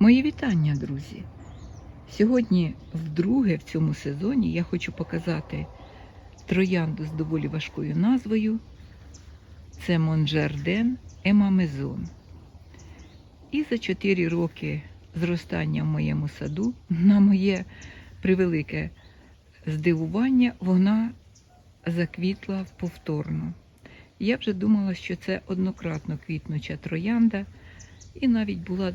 Мої вітання, друзі! Сьогодні, вдруге в цьому сезоні, я хочу показати троянду з доволі важкою назвою. Це Монжарден Емамезон. І за 4 роки зростання в моєму саду, на моє превелике здивування, вона заквітла повторно. Я вже думала, що це однократно квітнуча троянда, і навіть була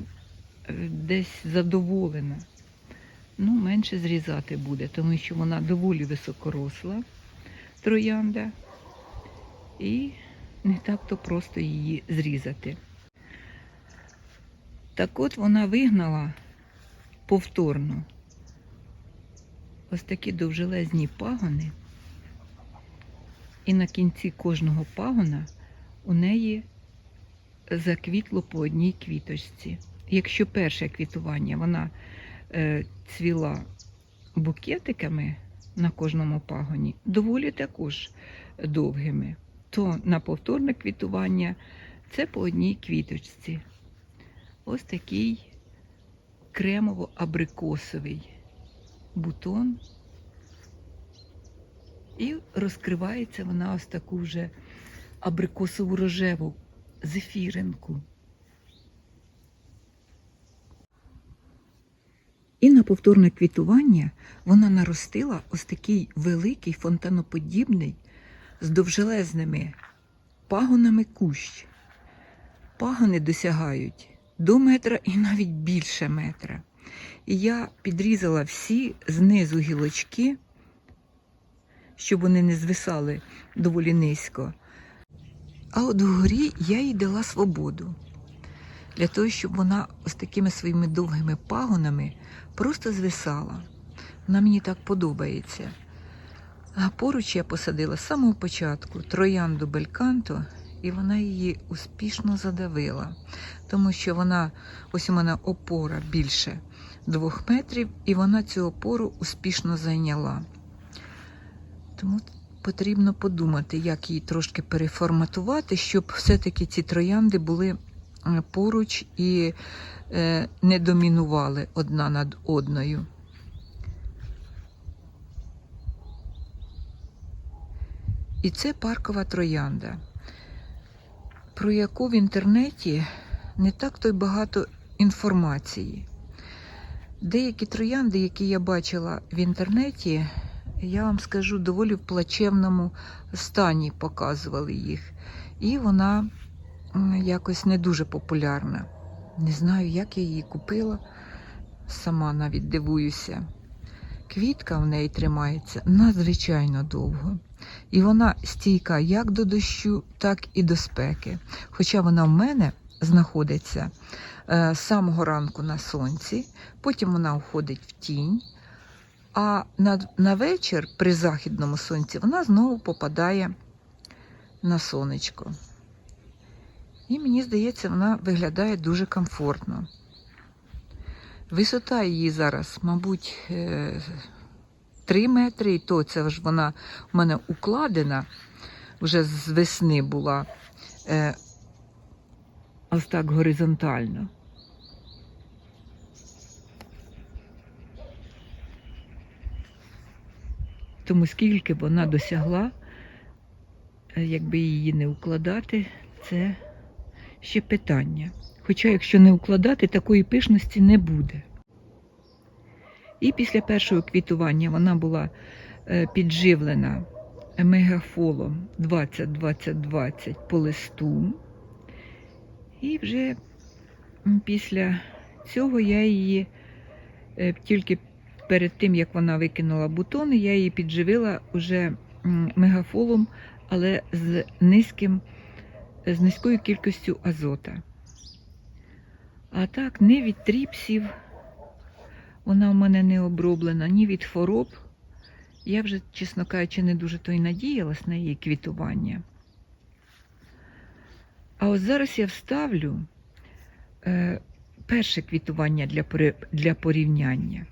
десь задоволена. Ну, менше зрізати буде, тому що вона доволі високоросла троянда, і не так-то просто її зрізати. Так от вона вигнала повторно ось такі довжелезні пагони, і на кінці кожного пагона у неї заквітло по одній квіточці. Якщо перше квітування вона е, цвіла букетиками на кожному пагоні, доволі також довгими, то на повторне квітування це по одній квіточці. Ось такий кремово-абрикосовий бутон. І розкривається вона ось таку вже абрикосову рожеву зефіринку. І на повторне квітування вона наростила ось такий великий фонтаноподібний з довжелезними пагонами кущ. Пагони досягають до метра і навіть більше метра. І я підрізала всі знизу гілочки, щоб вони не звисали доволі низько. А от вгорі я їй дала свободу для того, щоб вона ось такими своїми довгими пагонами просто звисала. Вона мені так подобається. А поруч я посадила з самого початку троянду бельканто, і вона її успішно задавила, тому що вона, ось у мене опора більше двох метрів, і вона цю опору успішно зайняла. Тому потрібно подумати, як її трошки переформатувати, щоб все-таки ці троянди були поруч і е, не домінували одна над одною. І це паркова троянда, про яку в інтернеті не так то й багато інформації. Деякі троянди, які я бачила в інтернеті, я вам скажу, доволі в плачевному стані показували їх. І вона якось не дуже популярна. Не знаю, як я її купила, сама навіть дивуюся. Квітка в неї тримається надзвичайно довго. І вона стійка як до дощу, так і до спеки. Хоча вона в мене знаходиться е, з самого ранку на сонці, потім вона входить в тінь, а на, на вечір при західному сонці вона знову попадає на сонечко. І мені здається, вона виглядає дуже комфортно. Висота її зараз, мабуть, 3 метри, і то це ж вона в мене укладена, вже з весни була е, ось так горизонтально. Тому скільки б вона досягла, е, якби її не укладати, це ще питання. Хоча, якщо не укладати, такої пишності не буде. І після першого квітування вона була е, підживлена мегафолом 20-20-20 по листу. І вже після цього я її е, тільки перед тим, як вона викинула бутони, я її підживила уже мегафолом, але з низьким, з низькою кількістю азота. А так, не від тріпсів, вона в мене не оброблена, ні від хвороб. Я вже, чесно кажучи, не дуже то й надіялась на її квітування. А ось зараз я вставлю е, перше квітування для, для порівняння.